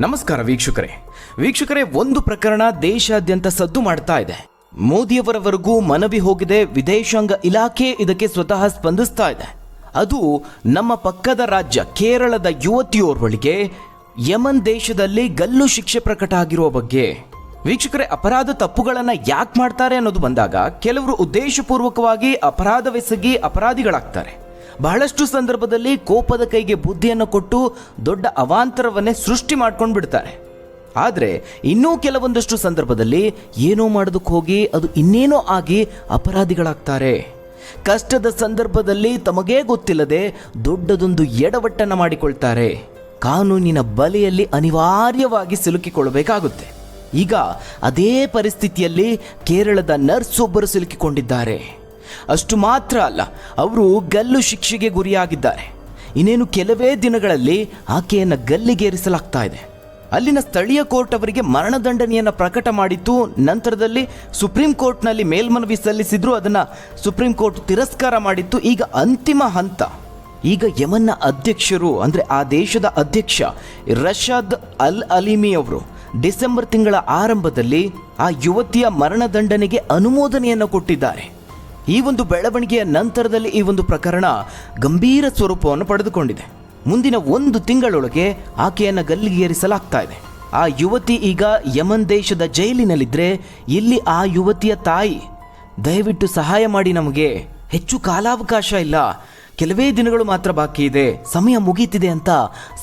ನಮಸ್ಕಾರ ವೀಕ್ಷಕರೇ. ವೀಕ್ಷಕರೇ, ಒಂದು ಪ್ರಕರಣ ದೇಶಾದ್ಯಂತ ಸದ್ದು ಮಾಡ್ತಾ ಇದೆ. ಮೋದಿಯವರವರೆಗೂ ಮನವಿ ಹೋಗಿದೆ, ವಿದೇಶಾಂಗ ಇಲಾಖೆ ಇದಕ್ಕೆ ಸ್ವತಃ ಸ್ಪಂದಿಸ್ತಾ ಇದೆ. ಅದು ನಮ್ಮ ಪಕ್ಕದ ರಾಜ್ಯ, ಕೇರಳದ ಯುವತಿಯೋರ್ವಳಿಗೆ ಯಮನ್ ದೇಶದಲ್ಲಿ ಗಲ್ಲು ಶಿಕ್ಷೆ ಪ್ರಕಟ ಆಗಿರುವ ಬಗ್ಗೆ. ವೀಕ್ಷಕರೇ, ಅಪರಾಧ ತಪ್ಪುಗಳನ್ನು ಯಾಕೆ ಮಾಡ್ತಾರೆ ಅನ್ನೋದು ಬಂದಾಗ, ಕೆಲವರು ಉದ್ದೇಶಪೂರ್ವಕವಾಗಿ ಅಪರಾಧವೆಸಗಿ ಅಪರಾಧಿಗಳಾಗ್ತಾರೆ. ಬಹಳಷ್ಟು ಸಂದರ್ಭದಲ್ಲಿ ಕೋಪದ ಕೈಗೆ ಬುದ್ಧಿಯನ್ನು ಕೊಟ್ಟು ದೊಡ್ಡ ಅವಾಂತರವನ್ನೇ ಸೃಷ್ಟಿ ಮಾಡ್ಕೊಂಡು ಬಿಡ್ತಾರೆ. ಆದರೆ ಇನ್ನೂ ಕೆಲವೊಂದಷ್ಟು ಸಂದರ್ಭದಲ್ಲಿ ಏನೋ ಮಾಡೋದಕ್ಕೆ ಹೋಗಿ ಅದು ಇನ್ನೇನೋ ಆಗಿ ಅಪರಾಧಿಗಳಾಗ್ತಾರೆ. ಕಷ್ಟದ ಸಂದರ್ಭದಲ್ಲಿ ತಮಗೇ ಗೊತ್ತಿಲ್ಲದೆ ದೊಡ್ಡದೊಂದು ಎಡವಟ್ಟನ್ನು ಮಾಡಿಕೊಳ್ತಾರೆ. ಕಾನೂನಿನ ಬಲೆಯಲ್ಲಿ ಅನಿವಾರ್ಯವಾಗಿ ಸಿಲುಕಿಕೊಳ್ಳಬೇಕಾಗುತ್ತೆ. ಈಗ ಅದೇ ಪರಿಸ್ಥಿತಿಯಲ್ಲಿ ಕೇರಳದ ನರ್ಸ್ ಒಬ್ಬರು ಸಿಲುಕಿಕೊಂಡಿದ್ದಾರೆ. ಅಷ್ಟು ಮಾತ್ರ ಅಲ್ಲ, ಅವರು ಗಲ್ಲು ಶಿಕ್ಷೆಗೆ ಗುರಿಯಾಗಿದ್ದಾರೆ. ಇನ್ನೇನು ಕೆಲವೇ ದಿನಗಳಲ್ಲಿ ಆಕೆಯನ್ನು ಗಲ್ಲಿಗೇರಿಸಲಾಗ್ತಾ ಇದೆ. ಅಲ್ಲಿನ ಸ್ಥಳೀಯ ಕೋರ್ಟ್ ಅವರಿಗೆ ಮರಣದಂಡನೆಯನ್ನು ಪ್ರಕಟ ಮಾಡಿತ್ತು. ನಂತರದಲ್ಲಿ ಸುಪ್ರೀಂ ಕೋರ್ಟ್ನಲ್ಲಿ ಮೇಲ್ಮನವಿ ಸಲ್ಲಿಸಿದ್ರು, ಅದನ್ನು ಸುಪ್ರೀಂ ಕೋರ್ಟ್ ತಿರಸ್ಕಾರ ಮಾಡಿತ್ತು. ಈಗ ಅಂತಿಮ ಹಂತ. ಈಗ ಯಮನ್ನ ಅಧ್ಯಕ್ಷರು, ಅಂದರೆ ಆ ದೇಶದ ಅಧ್ಯಕ್ಷ ರಷಾದ್ ಅಲ್ ಅಲಿಮಿ ಅವರು ಡಿಸೆಂಬರ್ ತಿಂಗಳ ಆರಂಭದಲ್ಲಿ ಆ ಯುವತಿಯ ಮರಣದಂಡನೆಗೆ ಅನುಮೋದನೆಯನ್ನು ಕೊಟ್ಟಿದ್ದಾರೆ. ಈ ಒಂದು ಬೆಳವಣಿಗೆಯ ನಂತರದಲ್ಲಿ ಈ ಒಂದು ಪ್ರಕರಣ ಗಂಭೀರ ಸ್ವರೂಪವನ್ನು ಪಡೆದುಕೊಂಡಿದೆ. ಮುಂದಿನ ಒಂದು ತಿಂಗಳೊಳಗೆ ಆಕೆಯನ್ನು ಗಲ್ಲಿಗೇರಿಸಲಾಗ್ತಾ ಇದೆ. ಆ ಯುವತಿ ಈಗ ಯಮನ್ ದೇಶದ ಜೈಲಿನಲ್ಲಿದ್ದರೆ ಇಲ್ಲಿ ಆ ಯುವತಿಯ ತಾಯಿ, ದಯವಿಟ್ಟು ಸಹಾಯ ಮಾಡಿ ನಮಗೆ. ಹೆಚ್ಚು ಕಾಲಾವಕಾಶ ಇಲ್ಲ. ಕೆಲವೇ ದಿನಗಳು ಮಾತ್ರ ಬಾಕಿ ಇದೆ. ಸಮಯ ಮುಗೀತಿದೆ ಅಂತ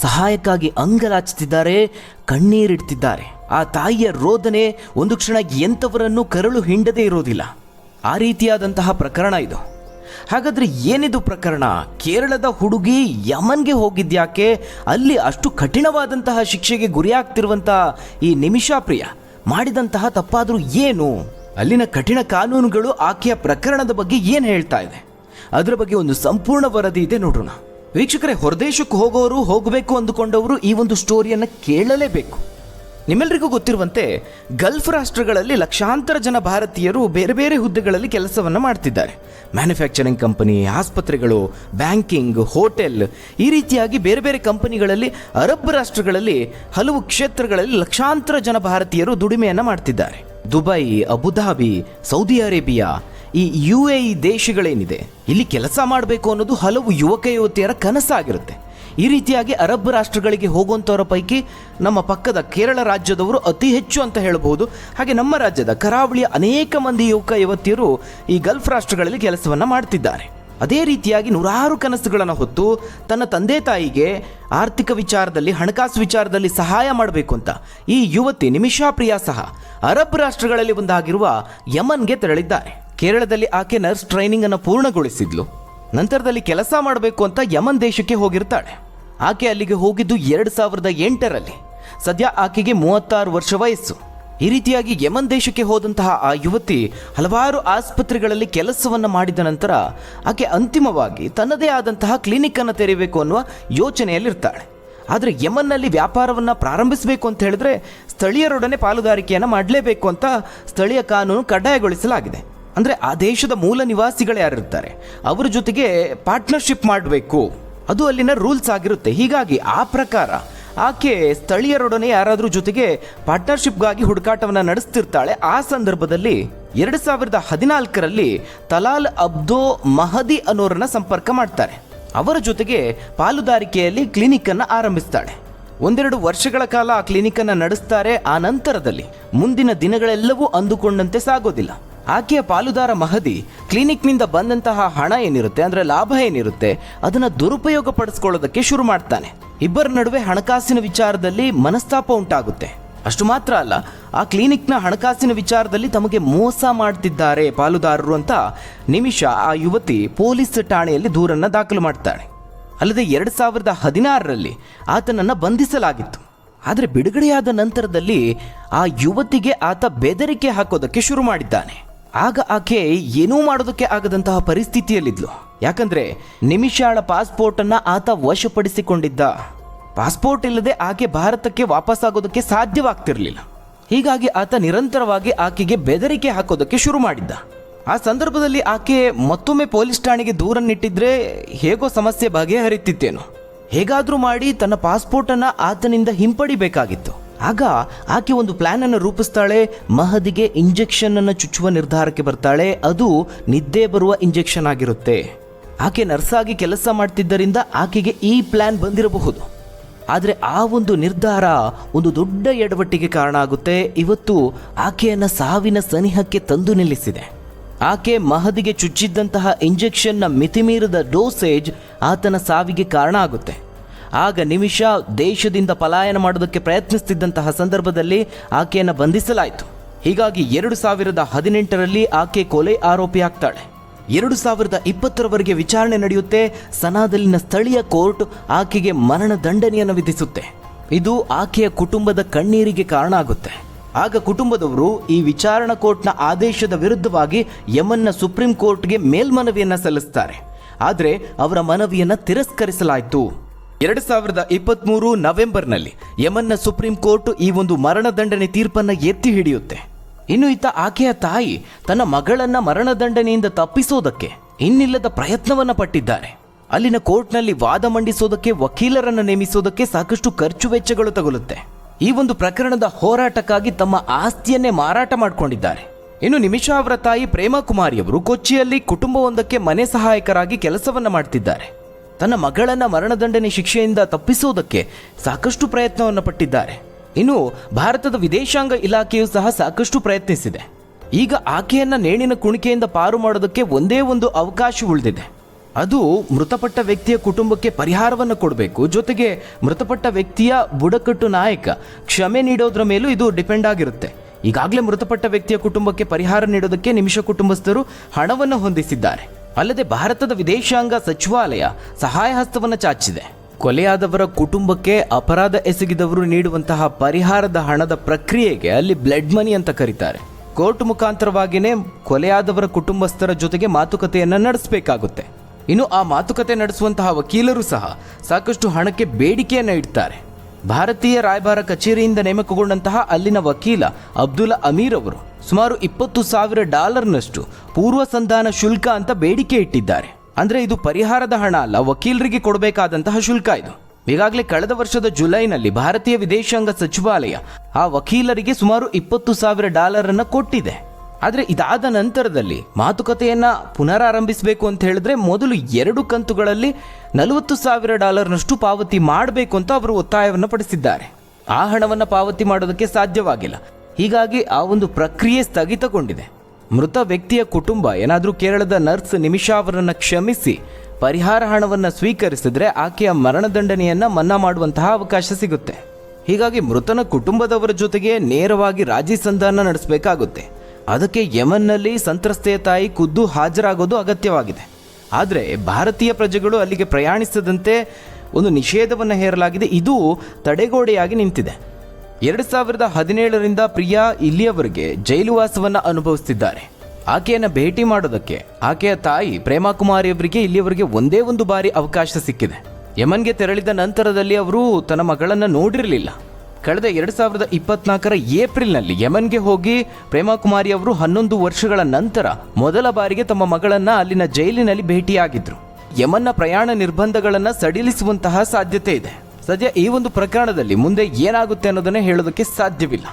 ಸಹಾಯಕ್ಕಾಗಿ ಅಂಗಲಾಚುತ್ತಿದ್ದಾರೆ ಕಣ್ಣೀರಿಡ್ತಿದ್ದಾರೆ. ಆ ತಾಯಿಯ ರೋದನೆ ಒಂದು ಕ್ಷಣ ಎಂಥವರನ್ನು ಕರಳು ಹಿಂಡದೇ ಇರೋದಿಲ್ಲ. ಆ ರೀತಿಯಾದಂತಹ ಪ್ರಕರಣ ಇದು. ಹಾಗಾದರೆ ಏನಿದು ಪ್ರಕರಣ? ಕೇರಳದ ಹುಡುಗಿ ಯಮನ್ಗೆ ಹೋಗಿದ್ಯಾಕೆ? ಅಲ್ಲಿ ಅಷ್ಟು ಕಠಿಣವಾದಂತಹ ಶಿಕ್ಷೆಗೆ ಗುರಿಯಾಗ್ತಿರುವಂತಹ ಈ ನಿಮಿಷಾ ಪ್ರಿಯ, ಮಾಡಿದಂತಹ ತಪ್ಪಾದರೂ ಏನು? ಅಲ್ಲಿನ ಕಠಿಣ ಕಾನೂನುಗಳು ಆಕೆಯ ಪ್ರಕರಣದ ಬಗ್ಗೆ ಏನು ಹೇಳ್ತಾ ಇದೆ? ಅದರ ಬಗ್ಗೆ ಒಂದು ಸಂಪೂರ್ಣ ವರದಿ ಇದೆ ನೋಡೋಣ ವೀಕ್ಷಕರೇ, ಹೊರದೇಶಕ್ಕೆ ಹೋಗೋರು ಹೋಗಬೇಕು ಅಂದುಕೊಂಡವರು ಈ ಒಂದು ಸ್ಟೋರಿಯನ್ನು ಕೇಳಲೇಬೇಕು. ನಿಮ್ಮೆಲ್ಲರಿಗೂ ಗೊತ್ತಿರುವಂತೆ ಗಲ್ಫ್ ರಾಷ್ಟ್ರಗಳಲ್ಲಿ ಲಕ್ಷಾಂತರ ಜನ ಭಾರತೀಯರು ಬೇರೆ ಬೇರೆ ಹುದ್ದೆಗಳಲ್ಲಿ ಕೆಲಸವನ್ನು ಮಾಡ್ತಿದ್ದಾರೆ. ಮ್ಯಾನುಫ್ಯಾಕ್ಚರಿಂಗ್ ಕಂಪನಿ ಆಸ್ಪತ್ರೆಗಳು ಬ್ಯಾಂಕಿಂಗ್ ಹೋಟೆಲ್ ಈ ರೀತಿಯಾಗಿ ಬೇರೆ ಬೇರೆ ಕಂಪನಿಗಳಲ್ಲಿ, ಅರಬ್ ರಾಷ್ಟ್ರಗಳಲ್ಲಿ, ಹಲವು ಕ್ಷೇತ್ರಗಳಲ್ಲಿ ಲಕ್ಷಾಂತರ ಜನ ಭಾರತೀಯರು ದುಡಿಮೆಯನ್ನು ಮಾಡ್ತಿದ್ದಾರೆ. Dubai, Abu Dhabi, Saudi Arabia ಈ ಯು ಎ ಇ ದೇಶಗಳೇನಿದೆ, ಇಲ್ಲಿ ಕೆಲಸ ಮಾಡಬೇಕು ಅನ್ನೋದು ಹಲವು ಯುವಕ ಯುವತಿಯರ ಕನಸಾಗಿರುತ್ತೆ. ಈ ರೀತಿಯಾಗಿ ಅರಬ್ ರಾಷ್ಟ್ರಗಳಿಗೆ ಹೋಗುವಂಥವರ ಪೈಕಿ ನಮ್ಮ ಪಕ್ಕದ ಕೇರಳ ರಾಜ್ಯದವರು ಅತಿ ಹೆಚ್ಚು ಅಂತ ಹೇಳಬಹುದು. ಹಾಗೆ ನಮ್ಮ ರಾಜ್ಯದ ಕರಾವಳಿಯ ಅನೇಕ ಮಂದಿ ಯುವಕ, ಯುವತಿಯರು ಈ ಗಲ್ಫ್ ರಾಷ್ಟ್ರಗಳಲ್ಲಿ ಕೆಲಸವನ್ನು ಮಾಡ್ತಿದ್ದಾರೆ. ಅದೇ ರೀತಿಯಾಗಿ ನೂರಾರು ಕನಸುಗಳನ್ನು ಹೊತ್ತು ತನ್ನ ತಂದೆ ತಾಯಿಗೆ ಆರ್ಥಿಕ ವಿಚಾರದಲ್ಲಿ, ಹಣಕಾಸು ವಿಚಾರದಲ್ಲಿ ಸಹಾಯ ಮಾಡಬೇಕು ಅಂತ ಈ ಯುವತಿ ನಿಮಿಷಾ ಪ್ರಿಯಾ ಸಹ ಅರಬ್ ರಾಷ್ಟ್ರಗಳಲ್ಲಿ ಒಂದಾಗಿರುವ ಯಮನ್ಗೆ ತೆರಳಿದ್ದಾರೆ. ಕೇರಳದಲ್ಲಿ ಆಕೆ ನರ್ಸ್ ಟ್ರೈನಿಂಗ್ ಅನ್ನು ಪೂರ್ಣಗೊಳಿಸಿದ್ಲು. ನಂತರದಲ್ಲಿ ಕೆಲಸ ಮಾಡಬೇಕು ಅಂತ ಯಮನ್ ದೇಶಕ್ಕೆ ಹೋಗಿರ್ತಾಳೆ. ಆಕೆ ಅಲ್ಲಿಗೆ ಹೋಗಿದ್ದು ಎರಡು ಸಾವಿರದ ಎಂಟರಲ್ಲಿ. ಸದ್ಯ ಆಕೆಗೆ ಮೂವತ್ತಾರು ವರ್ಷ ವಯಸ್ಸು. ಈ ರೀತಿಯಾಗಿ ಯಮನ್ ದೇಶಕ್ಕೆ ಹೋದಂತಹ ಆ ಯುವತಿ ಹಲವಾರು ಆಸ್ಪತ್ರೆಗಳಲ್ಲಿ ಕೆಲಸವನ್ನು ಮಾಡಿದ ನಂತರ ಆಕೆ ಅಂತಿಮವಾಗಿ ತನ್ನದೇ ಆದಂತಹ ಕ್ಲಿನಿಕ್ ಅನ್ನು ತೆರೆಯಬೇಕು ಅನ್ನುವ ಯೋಚನೆಯಲ್ಲಿರ್ತಾಳೆ. ಆದರೆ ಯಮನ್ನಲ್ಲಿ ವ್ಯಾಪಾರವನ್ನು ಪ್ರಾರಂಭಿಸಬೇಕು ಅಂತ ಹೇಳಿದ್ರೆ ಸ್ಥಳೀಯರೊಡನೆ ಪಾಲುದಾರಿಕೆಯನ್ನು ಮಾಡಲೇಬೇಕು ಅಂತ ಸ್ಥಳೀಯ ಕಾನೂನು ಕಡ್ಡಾಯಗೊಳಿಸಲಾಗಿದೆ. ಅಂದರೆ ಆ ದೇಶದ ಮೂಲ ನಿವಾಸಿಗಳು ಯಾರಿರ್ತಾರೆ? ಅವರ ಜೊತೆಗೆ ಪಾರ್ಟ್ನರ್ಶಿಪ್ ಮಾಡಬೇಕು. ಅದು ಅಲ್ಲಿನ ರೂಲ್ಸ್ ಆಗಿರುತ್ತೆ. ಹೀಗಾಗಿ ಆ ಪ್ರಕಾರ ಆಕೆ ಸ್ಥಳೀಯರೊಡನೆ ಯಾರಾದರೂ ಜೊತೆಗೆ ಪಾರ್ಟ್ನರ್ಶಿಪ್ಗಾಗಿ ಹುಡುಕಾಟವನ್ನು ನಡೆಸ್ತಿರ್ತಾಳೆ. ಆ ಸಂದರ್ಭದಲ್ಲಿ ಎರಡು ಸಾವಿರದ ಹದಿನಾಲ್ಕರಲ್ಲಿ ತಲಾಲ್ ಅಬ್ದೋ ಮಹದಿ ಅನ್ನೋರನ್ನ ಸಂಪರ್ಕ ಮಾಡ್ತಾರೆ. ಅವರ ಜೊತೆಗೆ ಪಾಲುದಾರಿಕೆಯಲ್ಲಿ ಕ್ಲಿನಿಕ್ ಅನ್ನು ಆರಂಭಿಸ್ತಾಳೆ. ಒಂದೆರಡು ವರ್ಷಗಳ ಕಾಲ ಆ ಕ್ಲಿನಿಕ್ ಅನ್ನು ನಡೆಸ್ತಾರೆ. ಆ ನಂತರದಲ್ಲಿ ಮುಂದಿನ ದಿನಗಳೆಲ್ಲವೂ ಅಂದುಕೊಂಡಂತೆ ಸಾಗೋದಿಲ್ಲ. ಆಕೆಯ ಪಾಲುದಾರ ಮಹದಿ ಕ್ಲಿನಿಕ್ನಿಂದ ಬಂದಂತಹ ಹಣ ಏನಿರುತ್ತೆ ಅಂದ್ರೆ ಲಾಭ ಏನಿರುತ್ತೆ, ಅದನ್ನ ದುರುಪಯೋಗ ಪಡಿಸ್ಕೊಳ್ಳೋದಕ್ಕೆ ಶುರು ಮಾಡ್ತಾನೆ. ಇಬ್ಬರ ನಡುವೆ ಹಣಕಾಸಿನ ವಿಚಾರದಲ್ಲಿ ಮನಸ್ತಾಪ ಉಂಟಾಗುತ್ತೆ. ಅಷ್ಟು ಮಾತ್ರ ಅಲ್ಲ, ಆ ಕ್ಲಿನಿಕ್ನ ಹಣಕಾಸಿನ ವಿಚಾರದಲ್ಲಿ ತಮಗೆ ಮೋಸ ಮಾಡ್ತಿದ್ದಾರೆ ಪಾಲುದಾರರು ಅಂತ ನಿಮಿಷ ಆ ಯುವತಿ ಪೊಲೀಸ್ ಠಾಣೆಯಲ್ಲಿ ದೂರನ್ನ ದಾಖಲು ಮಾಡ್ತಾಳೆ. ಅಲ್ಲದೆ ಎರಡು ಸಾವಿರದ ಹದಿನಾರರಲ್ಲಿ ಆತನನ್ನು ಬಂಧಿಸಲಾಗಿತ್ತು. ಆದರೆ ಬಿಡುಗಡೆಯಾದ ನಂತರದಲ್ಲಿ ಆ ಯುವತಿಗೆ ಆತ ಬೆದರಿಕೆ ಹಾಕೋದಕ್ಕೆ ಶುರು ಮಾಡಿದ್ದಾನೆ. ಆಗ ಆಕೆ ಏನೂ ಮಾಡೋದಕ್ಕೆ ಆಗದಂತಹ ಪರಿಸ್ಥಿತಿಯಲ್ಲಿದ್ಲು. ಯಾಕಂದ್ರೆ ನಿಮಿಷಾಳ ಪಾಸ್ಪೋರ್ಟ್ ಅನ್ನ ಆತ ವಶಪಡಿಸಿಕೊಂಡಿದ್ದ. ಪಾಸ್ಪೋರ್ಟ್ ಇಲ್ಲದೆ ಆಕೆ ಭಾರತಕ್ಕೆ ವಾಪಸ್ಸಾಗೋದಕ್ಕೆ ಸಾಧ್ಯವಾಗ್ತಿರಲಿಲ್ಲ. ಹೀಗಾಗಿ ಆತ ನಿರಂತರವಾಗಿ ಆಕೆಗೆ ಬೆದರಿಕೆ ಹಾಕೋದಕ್ಕೆ ಶುರು ಮಾಡಿದ್ದ. ಆ ಸಂದರ್ಭದಲ್ಲಿ ಆಕೆ ಮತ್ತೊಮ್ಮೆ ಪೊಲೀಸ್ ಠಾಣೆಗೆ ದೂರನ್ನಿಟ್ಟಿದ್ರೆ ಹೇಗೋ ಸಮಸ್ಯೆ ಬಗೆಹರಿತಿತ್ತೇನೋ. ಹೇಗಾದರೂ ಮಾಡಿ ತನ್ನ ಪಾಸ್ಪೋರ್ಟ್ ಅನ್ನ ಆತನಿಂದ ಹಿಂಪಡಿಬೇಕಾಗಿತ್ತು. ಆಗ ಆಕೆ ಒಂದು ಪ್ಲಾನ್ ಅನ್ನು ರೂಪಿಸ್ತಾಳೆ, ಮಹದಿಗೆ ಇಂಜೆಕ್ಷನ್ ಅನ್ನು ಚುಚ್ಚುವ ನಿರ್ಧಾರಕ್ಕೆ ಬರ್ತಾಳೆ, ಅದು ನಿದ್ದೆ ಬರುವ ಇಂಜೆಕ್ಷನ್ ಆಗಿರುತ್ತೆ. ಆಕೆ ನರ್ಸಾಗಿ ಕೆಲಸ ಮಾಡ್ತಿದ್ದರಿಂದ ಆಕೆಗೆ ಈ ಪ್ಲಾನ್ ಬಂದಿರಬಹುದು. ಆದರೆ ಆ ಒಂದು ನಿರ್ಧಾರ ಒಂದು ದೊಡ್ಡ ಎಡವಟ್ಟಿಗೆ ಕಾರಣ ಆಗುತ್ತೆ. ಇವತ್ತು ಆಕೆಯನ್ನು ಸಾವಿನ ಸನಿಹಕ್ಕೆ ತಂದು ನಿಲ್ಲಿಸಿದೆ. ಆಕೆ ಮಹದಿಗೆ ಚುಚ್ಚಿದ್ದಂತಹ ಇಂಜೆಕ್ಷನ್ನ ಮಿತಿಮೀರಿದ ಡೋಸೇಜ್ ಆತನ ಸಾವಿಗೆ ಕಾರಣ ಆಗುತ್ತೆ. ಆಗ ನಿಮಿಷ ದೇಶದಿಂದ ಪಲಾಯನ ಮಾಡೋದಕ್ಕೆ ಪ್ರಯತ್ನಿಸುತ್ತಿದ್ದಂತಹ ಸಂದರ್ಭದಲ್ಲಿ ಆಕೆಯನ್ನು ಬಂಧಿಸಲಾಯಿತು. ಹೀಗಾಗಿ ಎರಡು ಸಾವಿರದ ಹದಿನೆಂಟರಲ್ಲಿ ಆಕೆ ಕೊಲೆ ಆರೋಪಿ ಆಗ್ತಾಳೆ. ಎರಡು ಸಾವಿರದ ಇಪ್ಪತ್ತರವರೆಗೆ ವಿಚಾರಣೆ ನಡೆಯುತ್ತೆ ಸನಾದಲ್ಲಿನ ಸ್ಥಳೀಯ ಕೋರ್ಟ್ ಆಕೆಗೆ ಮರಣ ದಂಡನೆಯನ್ನು ವಿಧಿಸುತ್ತೆ. ಇದು ಆಕೆಯ ಕುಟುಂಬದ ಕಣ್ಣೀರಿಗೆ ಕಾರಣ ಆಗುತ್ತೆ. ಆಗ ಕುಟುಂಬದವರು ಈ ವಿಚಾರಣಾ ಕೋರ್ಟ್ನ ಆದೇಶದ ವಿರುದ್ಧವಾಗಿ ಯಮನ್ನ ಸುಪ್ರೀಂ ಕೋರ್ಟ್ಗೆ ಮೇಲ್ಮನವಿಯನ್ನು ಸಲ್ಲಿಸ್ತಾರೆ. ಆದರೆ ಅವರ ಮನವಿಯನ್ನು ತಿರಸ್ಕರಿಸಲಾಯಿತು. ಎರಡು ಸಾವಿರದ ಇಪ್ಪತ್ತ್ಮೂರು ನವೆಂಬರ್ನಲ್ಲಿ ಯಮನ್ನ ಸುಪ್ರೀಂ ಕೋರ್ಟ್ ಈ ಒಂದು ಮರಣದಂಡನೆ ತೀರ್ಪನ್ನು ಎತ್ತಿ ಹಿಡಿಯುತ್ತೆ. ಇನ್ನು ಇತ್ತ ಆಕೆಯ ತಾಯಿ ತನ್ನ ಮಗಳನ್ನ ಮರಣದಂಡನೆಯಿಂದ ತಪ್ಪಿಸೋದಕ್ಕೆ ಇನ್ನಿಲ್ಲದ ಪ್ರಯತ್ನವನ್ನ ಪಟ್ಟಿದ್ದಾರೆ. ಅಲ್ಲಿನ ಕೋರ್ಟ್ನಲ್ಲಿ ವಾದ ಮಂಡಿಸೋದಕ್ಕೆ, ವಕೀಲರನ್ನು ನೇಮಿಸೋದಕ್ಕೆ ಸಾಕಷ್ಟು ಖರ್ಚು ವೆಚ್ಚಗಳು ತಗುಲುತ್ತೆ. ಈ ಒಂದು ಪ್ರಕರಣದ ಹೋರಾಟಕ್ಕಾಗಿ ತಮ್ಮ ಆಸ್ತಿಯನ್ನೇ ಮಾರಾಟ ಮಾಡಿಕೊಂಡಿದ್ದಾರೆ. ಇನ್ನು ನಿಮಿಷಾ ಅವರ ತಾಯಿ ಪ್ರೇಮಾ ಕುಮಾರಿಯವರು ಕೊಚ್ಚಿಯಲ್ಲಿ ಕುಟುಂಬವೊಂದಕ್ಕೆ ಮನೆ ಸಹಾಯಕರಾಗಿ ಕೆಲಸವನ್ನು ಮಾಡ್ತಿದ್ದಾರೆ. ತನ್ನ ಮಗಳನ್ನ ಮರಣದಂಡನೆ ಶಿಕ್ಷೆಯಿಂದ ತಪ್ಪಿಸೋದಕ್ಕೆ ಸಾಕಷ್ಟು ಪ್ರಯತ್ನವನ್ನು ಪಟ್ಟಿದ್ದಾರೆ. ಇನ್ನು ಭಾರತದ ವಿದೇಶಾಂಗ ಇಲಾಖೆಯು ಸಹ ಸಾಕಷ್ಟು ಪ್ರಯತ್ನಿಸಿದೆ. ಈಗ ಆಕೆಯನ್ನ ನೇಣಿನ ಕುಣಿಕೆಯಿಂದ ಪಾರು ಮಾಡೋದಕ್ಕೆ ಒಂದೇ ಒಂದು ಅವಕಾಶ ಉಳಿದಿದೆ. ಅದು ಮೃತಪಟ್ಟ ವ್ಯಕ್ತಿಯ ಕುಟುಂಬಕ್ಕೆ ಪರಿಹಾರವನ್ನು ಕೊಡಬೇಕು. ಜೊತೆಗೆ ಮೃತಪಟ್ಟ ವ್ಯಕ್ತಿಯ ಬುಡಕಟ್ಟು ನಾಯಕ ಕ್ಷಮೆ ನೀಡೋದ್ರ ಮೇಲೂ ಇದು ಡಿಪೆಂಡ್ ಆಗಿರುತ್ತೆ. ಈಗಾಗಲೇ ಮೃತಪಟ್ಟ ವ್ಯಕ್ತಿಯ ಕುಟುಂಬಕ್ಕೆ ಪರಿಹಾರ ನೀಡೋದಕ್ಕೆ ನಿಮಿಷ ಕುಟುಂಬಸ್ಥರು ಹಣವನ್ನು ಹೊಂದಿಸಿದ್ದಾರೆ. ಅಲ್ಲದೆ ಭಾರತದ ವಿದೇಶಾಂಗ ಸಚಿವಾಲಯ ಸಹಾಯ ಹಸ್ತವನ್ನು ಚಾಚಿದೆ ಕೊಲೆಯಾದವರ ಕುಟುಂಬಕ್ಕೆ ಅಪರಾಧ ಎಸಗಿದವರು ನೀಡುವಂತಹ ಪರಿಹಾರದ ಹಣದ ಪ್ರಕ್ರಿಯೆಗೆ ಅಲ್ಲಿ ಬ್ಲಡ್ ಮನಿ ಅಂತ ಕರೀತಾರೆ. ಕೋರ್ಟ್ ಮುಖಾಂತರವಾಗಿಯೇ ಕೊಲೆಯಾದವರ ಕುಟುಂಬಸ್ಥರ ಜೊತೆಗೆ ಮಾತುಕತೆಯನ್ನು ನಡೆಸಬೇಕಾಗುತ್ತೆ. ಇನ್ನು ಆ ಮಾತುಕತೆ ನಡೆಸುವಂತಹ ವಕೀಲರು ಸಹ ಸಾಕಷ್ಟು ಹಣಕ್ಕೆ ಬೇಡಿಕೆಯನ್ನು ಇಡ್ತಾರೆ. ಭಾರತೀಯ ರಾಯಭಾರ ಕಚೇರಿಯಿಂದ ನೇಮಕಗೊಂಡಂತಹ ಅಲ್ಲಿನ ವಕೀಲ ಅಬ್ದುಲ್ ಅಮೀರ್ ಅವರು ಸುಮಾರು ಇಪ್ಪತ್ತು ಸಾವಿರ ಡಾಲರ್ನಷ್ಟು ಪೂರ್ವ ಸಂಧಾನ ಶುಲ್ಕ ಅಂತ ಬೇಡಿಕೆ ಇಟ್ಟಿದ್ದಾರೆ. ಅಂದ್ರೆ ಇದು ಪರಿಹಾರದ ಹಣ ಅಲ್ಲ, ವಕೀಲರಿಗೆ ಕೊಡಬೇಕಾದಂತಹ ಶುಲ್ಕ ಇದು. ಈಗಾಗಲೇ ಕಳೆದ ವರ್ಷದ ಜುಲೈನಲ್ಲಿ ಭಾರತೀಯ ವಿದೇಶಾಂಗ ಸಚಿವಾಲಯ ಆ ವಕೀಲರಿಗೆ ಸುಮಾರು ಇಪ್ಪತ್ತು ಸಾವಿರ ಡಾಲರ್ ಅನ್ನು ಕೊಟ್ಟಿದೆ. ಆದರೆ ಇದಾದ ನಂತರದಲ್ಲಿ ಮಾತುಕತೆಯನ್ನ ಪುನರಾರಂಭಿಸಬೇಕು ಅಂತ ಹೇಳಿದ್ರೆ ಮೊದಲು ಎರಡು ಕಂತುಗಳಲ್ಲಿ ನಲವತ್ತು ಸಾವಿರ ಡಾಲರ್ನಷ್ಟು ಪಾವತಿ ಮಾಡಬೇಕು ಅಂತ ಅವರು ಒತ್ತಾಯವನ್ನು ಪಡಿಸಿದ್ದಾರೆ. ಆ ಹಣವನ್ನು ಪಾವತಿ ಮಾಡೋದಕ್ಕೆ ಸಾಧ್ಯವಾಗಿಲ್ಲ. ಹೀಗಾಗಿ ಆ ಒಂದು ಪ್ರಕ್ರಿಯೆ ಸ್ಥಗಿತಗೊಂಡಿದೆ. ಮೃತ ವ್ಯಕ್ತಿಯ ಕುಟುಂಬ, ಏನಾದರೂ ಕೇರಳದ ನರ್ಸ್ ನಿಮಿಷಾ ಅವರನ್ನು ಕ್ಷಮಿಸಿ ಪರಿಹಾರ ಹಣವನ್ನು ಸ್ವೀಕರಿಸಿದ್ರೆ ಆಕೆಯ ಮರಣದಂಡನೆಯನ್ನು ಮನ್ನಾ ಮಾಡುವಂತಹ ಅವಕಾಶ ಸಿಗುತ್ತೆ. ಹೀಗಾಗಿ ಮೃತನ ಕುಟುಂಬದವರ ಜೊತೆಗೆ ನೇರವಾಗಿ ರಾಜಿ ಸಂಧಾನ ನಡೆಸಬೇಕಾಗುತ್ತೆ. ಅದಕ್ಕೆ ಯಮನ್ನಲ್ಲಿ ಸಂತ್ರಸ್ತೆಯ ತಾಯಿ ಖುದ್ದು ಹಾಜರಾಗೋದು ಅಗತ್ಯವಾಗಿದೆ. ಆದರೆ ಭಾರತೀಯ ಪ್ರಜೆಗಳು ಅಲ್ಲಿಗೆ ಪ್ರಯಾಣಿಸದಂತೆ ಒಂದು ನಿಷೇಧವನ್ನು ಹೇರಲಾಗಿದೆ. ಇದು ತಡೆಗೋಡೆಯಾಗಿ ನಿಂತಿದೆ. ಎರಡು ಸಾವಿರದ ಹದಿನೇಳರಿಂದ ಪ್ರಿಯಾ ಇಲ್ಲಿಯವರೆಗೆ ಜೈಲುವಾಸವನ್ನು ಅನುಭವಿಸುತ್ತಿದ್ದಾರೆ ಆಕೆಯನ್ನು ಭೇಟಿ ಮಾಡೋದಕ್ಕೆ ಆಕೆಯ ತಾಯಿ ಪ್ರೇಮಾ ಕುಮಾರಿಯವರಿಗೆ ಇಲ್ಲಿಯವರೆಗೆ ಒಂದೇ ಒಂದು ಬಾರಿ ಅವಕಾಶ ಸಿಕ್ಕಿದೆ. ಯಮನ್ಗೆ ತೆರಳಿದ ನಂತರದಲ್ಲಿ ಅವರು ತನ್ನ ಮಗಳನ್ನು ನೋಡಿರಲಿಲ್ಲ. ಕಳೆದ ಎರಡು ಸಾವಿರದ ಇಪ್ಪತ್ನಾಲ್ಕರ ಏಪ್ರಿಲ್ನಲ್ಲಿ ಯಮನ್ಗೆ ಹೋಗಿ ಪ್ರೇಮಾ ಕುಮಾರಿ ಅವರು ಹನ್ನೊಂದು ವರ್ಷಗಳ ನಂತರ ಮೊದಲ ಬಾರಿಗೆ ತಮ್ಮ ಮಗಳನ್ನ ಅಲ್ಲಿನ ಜೈಲಿನಲ್ಲಿ ಭೇಟಿಯಾಗಿದ್ರು. ಯಮನ್ನ ಪ್ರಯಾಣ ನಿರ್ಬಂಧಗಳನ್ನು ಸಡಿಲಿಸುವಂತಹ ಸಾಧ್ಯತೆ ಇದೆ. ಸದ್ಯ ಈ ಒಂದು ಪ್ರಕರಣದಲ್ಲಿ ಮುಂದೆ ಏನಾಗುತ್ತೆ ಅನ್ನೋದನ್ನ ಹೇಳೋದಕ್ಕೆ ಸಾಧ್ಯವಿಲ್ಲ.